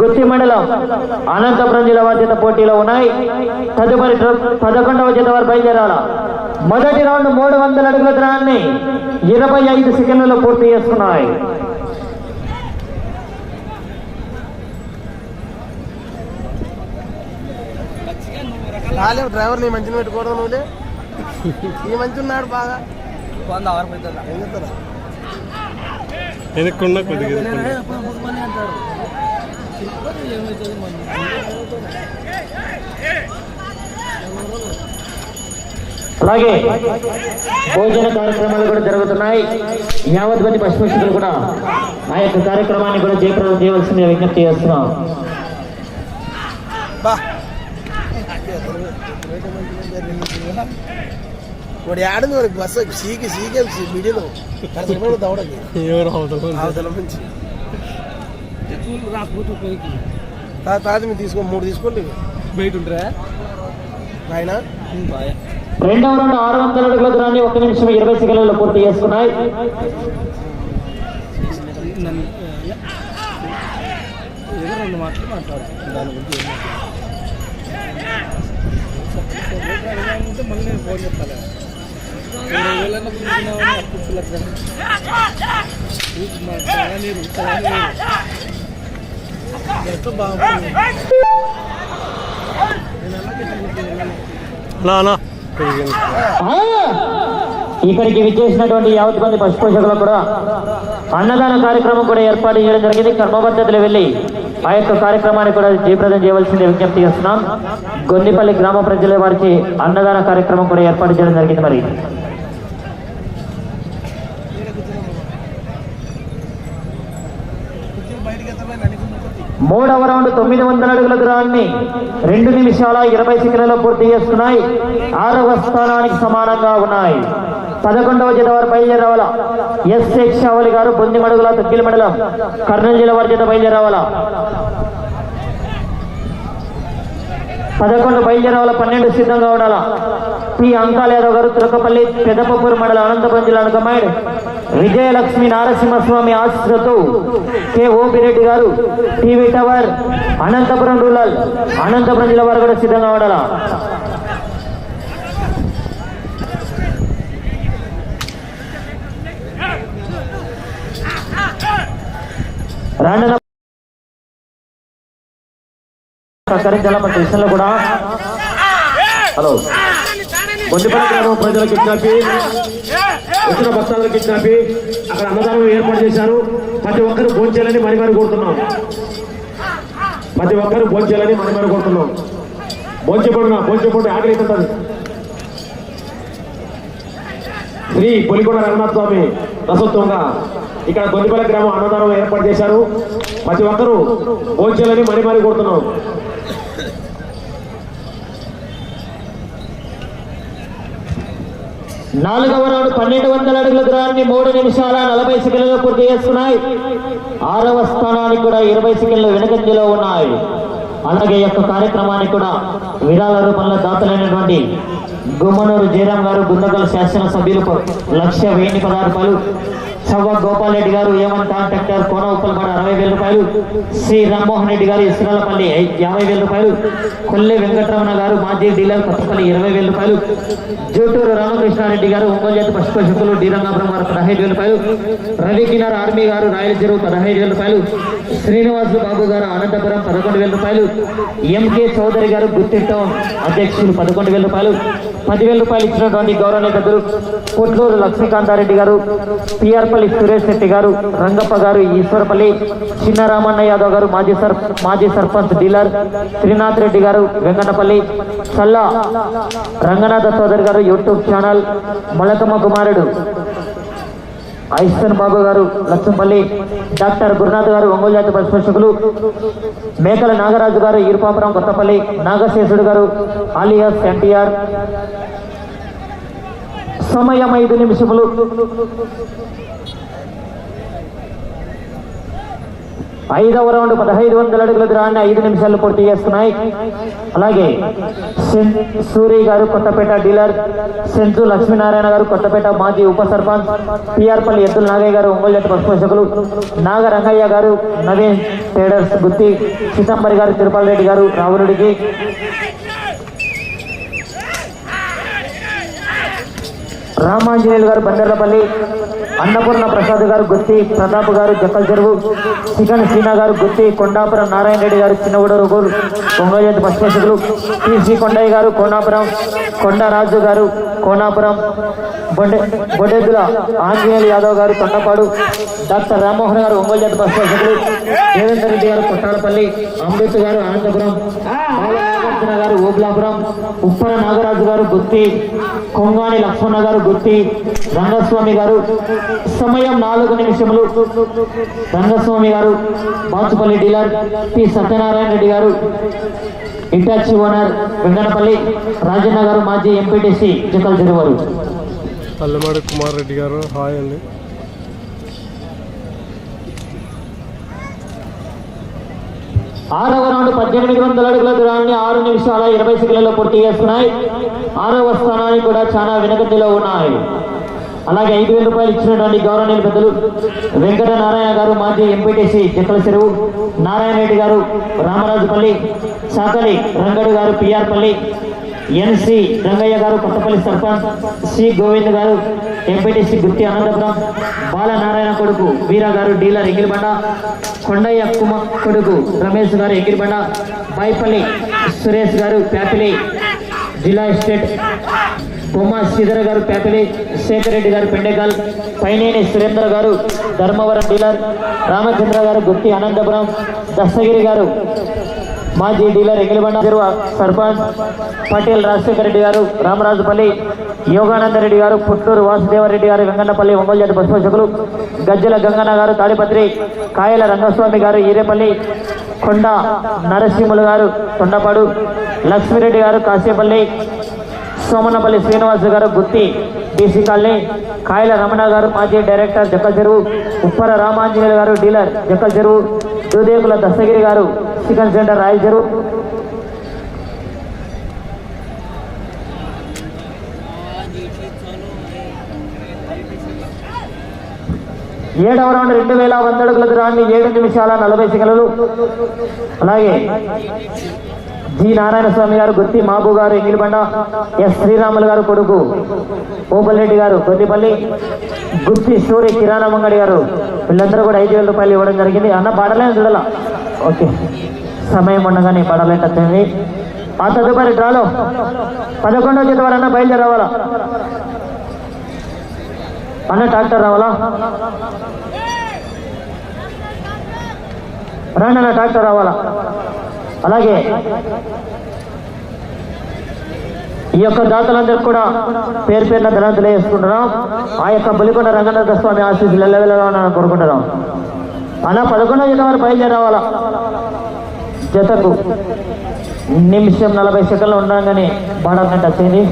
గుత్తి మండలం అనంతపురం జిల్లా చేత పోటీలో ఉన్నాయి. తదుపరి పదకొండవ జత వారు బయలుదేరాల? మొదటి రౌండ్ మూడు వందల అడుగుల దూరాన్ని ఇరవై ఐదు సెకండ్లలో పూర్తి చేసుకున్నాయి. రాలేవు డ్రైవర్ నీ మంచిని పెట్టుకోవడం నువ్వులే. ఈ మంచి ఉన్నాడు బాగా. ఏం చెప్తారా వెనక్కున్నా కొద్దిగా వెనక్కున్నా. అలాగే భోజన కార్యక్రమాలు కూడా జరుగుతున్నాయి. యావత్ మంది పశుపక్షులు కూడా ఆ యొక్క కార్యక్రమాన్ని కూడా జయప్రదం చేయవలసిందిగా విజ్ఞప్తి చేస్తున్నాం. వాడికి బస్సు సీకి సీకే మిడిలో. కడసలు దవడకి ఎవరు అవతల అవతల నుంచి తా- తాత మీరు తీసుకో మూడు తీసుకోండి బయట ఉంటారా ఆయన రెండవ రౌండ్ ఆరు వందల అడుగుల దూరాన్ని ఒక నిమిషం ఇరవై సెకండ్లలో పూర్తి చేసుకున్నాయి ఏదో రెండు మాటలు మాట్లాడు దాని గురించి ఏం మాట్లాడు మళ్ళీ నేను ఫోన్ చెప్తాను ఇరవై అప్పు నీరు ఎంతో బాగుంది అలా అలా ఆ! ఇక్కడికి విచ్చేసినటువంటి యావత్ మంది పశుపోషకులకు కూడా అన్నదాన కార్యక్రమం కూడా ఏర్పాటు చేయడం జరిగింది. కర్మబద్ధతలు వెళ్ళి ఆ యొక్క కార్యక్రమాన్ని కూడా జయప్రదం చేయవలసింది విజ్ఞప్తి చేస్తున్నాం. గొందిపల్లి గ్రామ ప్రజల వారికి అన్నదాన కార్యక్రమం కూడా ఏర్పాటు చేయడం జరిగింది మరి. మూడవ రౌండ్ తొమ్మిది వందల అడుగుల దూరాన్ని రెండు నిమిషాల ఇరవై సెకండ్లలో పూర్తి చేస్తున్నాయి ఆరవ స్థానానికి సమానంగా ఉన్నాయి. పదకొండవ జత వారు బయలుదేరవాల? ఎస్ శేషావళి గారు బొందిమడుగుల తగ్గిల మండలం కర్నూలు జిల్లా వారి జత బయలుదేరవాల? పదకొండు బయలుదేరవాల పన్నెండు సిద్ధంగా ఉండాలా? పి. అంకాల్ యాదవ్ గారు తురకపల్లి పెదపపూర్ మండలం అనంతపురం జిల్లా కమాండ్ విజయలక్ష్మి నారసింహస్వామి ఆశీస్సులతో కె. ఓపిరెడ్డి గారు TV tower Anantapur rural Anantapur జిల్లా వారు కూడా సిద్ధంగా ఉండాలా? రాండన సహకరించాలా మన విషయంలో కూడా. హలో. బొండిపల్లి గ్రామం ప్రజలకు ఇచ్చినప్పి వచ్చిన భక్తాలకు ఇచ్చినప్పి అక్కడ అన్నదానం ఏర్పాటు చేశారు. ప్రతి ఒక్కరు భోంచేయాలని మరి మరి కోరుతున్నాం. ప్రతి ఒక్కరు భోంచేయాలని మరి మరి కోరుతున్నాం. భోంచెపడిన భోంచెపడి ఆకలి అవుతుంటుంది శ్రీ పొలికొండ రంగనాథ స్వామి రసోత్సవంగా ఇక్కడ గొందిపల్లి గ్రామం అన్నదానం ఏర్పాటు చేశారు. ప్రతి ఒక్కరూ భోంచేయాలని మరి మరి కోరుతున్నాం. నాలుగవ రౌండ్ పన్నెండు వందల అడుగుల దూరాన్ని మూడు నిమిషాల నలభై సెకండ్లలో పూర్తి చేసుకున్నాయి. ఆరవ స్థానానికి కూడా ఇరవై సెకండ్లు వెనుకంజలో ఉన్నాయి. అలాగే యొక్క కార్యక్రమానికి కూడా విరాళ రూపంలో దాతలైనటువంటి గుమ్మనూరు జయరాం గారు గుండగల్ శాసన సభ్యులకు లక్ష వెయ్యి పదార్థాలు రూపాయలు గోపాల్ రెడ్డి గారు ఏమన్ కాంట్రాక్టర్ కోన ఉప్పలపాడ అరవై వేల రూపాయలు? శ్రీ రామ్మోహన్ రెడ్డి గారు ఇస్రాలపల్లి యాభై వేల రూపాయలు. కొల్లె వెంకటరమణ గారు మాజీ డీలర్ కొత్తపల్లి ఇరవై వేల రూపాయలు. జూటూరు రామకృష్ణారెడ్డి గారు ఒంగోలు జాతి పశుపోషకులు డి రంగాపురం గారు పదహైదు వేల రూపాయలు. రవి కినార్ ఆర్మీ గారు రాయల చెరువు పదహైదు వేల రూపాయలు. శ్రీనివాసులు బాబు గారు అనంతపురం పదకొండు వేల రూపాయలు. ఎంకే చౌదరి గారు గుర్తింటం. అధ్యక్షులు పదకొండు వేల రూపాయలు. పదివేల రూపాయలు ఇచ్చినటువంటి గౌరవ కొట్లూరు లక్ష్మీకాంతారెడ్డి గారు పిఆర్పల్లి సురేష్ శెట్టి గారు రంగప్ప గారు ఈశ్వరపల్లి చిన్నరామన్న యాదవ్ గారు మాజీ సర్ మాజీ సర్పంచ్ డీలర్ శ్రీనాథ్ రెడ్డి గారు వెంకటపల్లి చల్లా రంగనాథ చౌదరి గారు యూట్యూబ్ ఛానల్ మొలకమ్మ కుమారుడు ఐసన్ బాబు గారు లక్ష్మపల్లి డాక్టర్ గురునాథ్ గారు ఒంగోలు జాతి పరిశోషకులు మేకల నాగరాజు గారు ఇరుపాపురం కొత్తపల్లి నాగశేషుడు గారు ఆలియాస్ ఎన్టీఆర్. సమయం ఐదు నిమిషములు. ఐదవ రౌండ్ పదహైదు వందల అడుగుల దూరాన్ని ఐదు నిమిషాలు పూర్తి చేస్తున్నాయి. అలాగే సెన్- సూరి గారు కొత్తపేట డీలర్ సెంచు లక్ష్మీనారాయణ గారు కొత్తపేట మాజీ ఉప సర్పంచ్ పిఆర్పల్లి ఎద్దుల నాగయ్య గారు ఒంగోలు జట్టు పశుపోషకులు నాగరంగయ్య గారు నవీన్ ట్రేడర్స్ గుత్తి చిదంబరి గారు తిరుపతి రెడ్డి గారు రావణుడికి రామాంజనేయులు గారు బందర్లపల్లి అన్నపూర్ణ ప్రసాద్ గారు గుత్తి ప్రతాప్ గారు జక్కల్ చెరువు చికన్ సీనా గారు గుత్తి కొండాపురం నారాయణ రెడ్డి గారు చిన్నగూడూరు గోలు కొంగజంతి పశుపోషకులు టీసీ కొండయ్య గారు కోనాపురం కొండరాజు గారు కోనాపురం బొండె బొడెద్దుల ఆంజనేయులు యాదవ్ గారు తొండపాడు డాక్టర్ రామ్మోహన్ గారు ఒంగోలు జట్టు పశుపోషకులు దేవేందర్ రెడ్డి గారు కొట్టాలపల్లి అంబేద్కర్ గారు అనంతపురం నాగార్జున గారు ఓబులాపురం ఉప్పర నాగరాజు గారు గుత్తి కొంగాని లక్ష్మణ గారు గుత్తి రంగస్వామి గారు సమయం నాలుగు నిమిషములు రంగస్వామి గారు బాచుపల్లి డీలర్ పి. సత్యనారాయణ రెడ్డి గారు ఇటాచి ఓనర్ వెంకటపల్లి రాజన్న గారు మాజీ ఎంపీటీసీ జకల్ తిరువారు అల్లమాడి కుమార్ రెడ్డి గారు హాయ్ అండి. ఆరవ రౌండ్ పద్దెనిమిది వందల అడుగుల దూరాన్ని ఆరు నిమిషాల ఇరవై సెకండ్లలో పూర్తి చేస్తున్నాయి. ఆరవ స్థానానికి కూడా చాలా వెనకటిలో ఉన్నాయి. అలాగే ఐదు వేల రూపాయలు ఇచ్చినటువంటి గౌరవనీయులు పెద్దలు వెంకట నారాయణ గారు మాజీ ఎంపీటీసీ జక్కల చెరువు నారాయణ రెడ్డి గారు రామరాజుపల్లి సాకలి రంగడు గారు పిఆర్పల్లి ఎన్సి రంగయ్య గారు కొత్తపల్లి సర్పంచ్ సి గోవింద్ గారు ఎంపీటీసీ గుత్తి అనంతపురం బాలనారాయణ కొడుకు వీర గారు డీలర్ ఎగిరిబండ కొండయ్య కుమ కొడుకు రమేష్ గారు ఎగిరిబండ బైపల్లి సురేష్ గారు ప్యాపిలి జిల్లా ఎస్టేట్ బొమ్మ శ్రీధర్ గారు ప్యాపిలి శేఖర్ రెడ్డి గారు పెండెగల్ పైనేని సురేంద్ర గారు ధర్మవరం డీలర్ రామచంద్ర గారు గుత్తి అనంతపురం దస్తగిరి గారు మాజీ డీలర్ ఎగిలిబండ సర్పంచ్ పటేల్ రాజశేఖర రెడ్డి గారు రామరాజుపల్లి యోగానంద రెడ్డి గారు పుట్టూరు వాసుదేవరెడ్డి గారు వెంగన్నపల్లి ఒంగోలు జట్టు గజ్జల గంగన్న గారు తాడిపత్రి కాయల రంగస్వామి గారు ఈరేపల్లి కొండ నరసింహులు గారు తొండపాడు లక్ష్మిరెడ్డి గారు కాసేపల్లి సోమనపల్లి శ్రీనివాస్ గారు గుత్తి బీసీ కాలనీ కాయల రమణ గారు మాజీ డైరెక్టర్ జక్క చెరువు ఉప్పర రామాంజనేయులు గారు డీలర్ జక్క చెరువు దుదేకుల దస్తగిరి గారు చికెన్ సెంటర్ రాయల చెరువు ఏడవ రౌండ్ రెండు వేల వంద అడుగుల దూరాన్ని ఏడు నిమిషాల నలభై సెకండ్లు. అలాగే జి నారాయణ స్వామి గారు గుత్తి మాబు గారు ఎంగిలిబండ ఎస్ శ్రీరాములు గారు కొడుకు ఓపల్రెడ్డి గారు కొద్దిపల్లి గుత్తి సూర్య కిరాణా మంగడి గారు వీళ్ళందరూ కూడా ఐదు వేల రూపాయలు ఇవ్వడం జరిగింది. అన్న పాడలేని చూడాల? ఓకే. సమయం ఉండగానే పడలేట వచ్చింది ఆ తదుపరి డ్రాలో పదకొండవ జత వారన్నా బయలుదేరవాలా అన్న ట్రాక్టర్ రావాలా? రండి అన్న ట్రాక్టర్ రావాలా? అలాగే. ఈ యొక్క దాతలందరికీ కూడా పేరు పేరున ధనం తెలియజేసుకుంటున్నాం. ఆ యొక్క బలికొండ రంగనాథ స్వామి ఆశీస్సులు ఎల్లవెల్లగా కోరుకుంటున్నాం. అలా పదకొండవ జత వారు బయలుదేరవాలా జతకు. నిమిషం నలభై సెకండ్లు ఉండగానే బాడర్ వచ్చింది